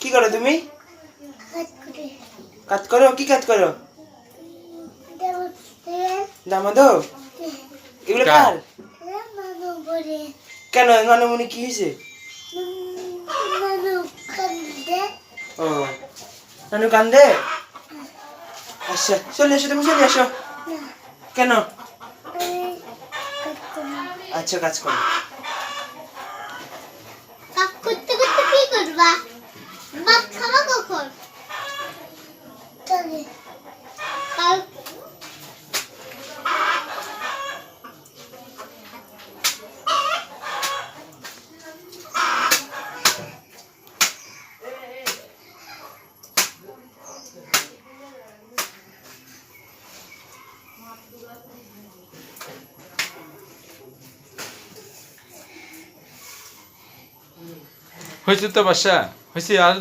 কি করো তুমি? কাজ করো কি কাজ করো? দামা এগুলো কার? মানু কেন মনে কি হয়েছে? ও নানু কান্দে? আচ্ছা চলে এসো তুমি চলে এসো। কেন? আচ্ছা কাজ করো। হয়েছে তো বাসা হয়েছে আর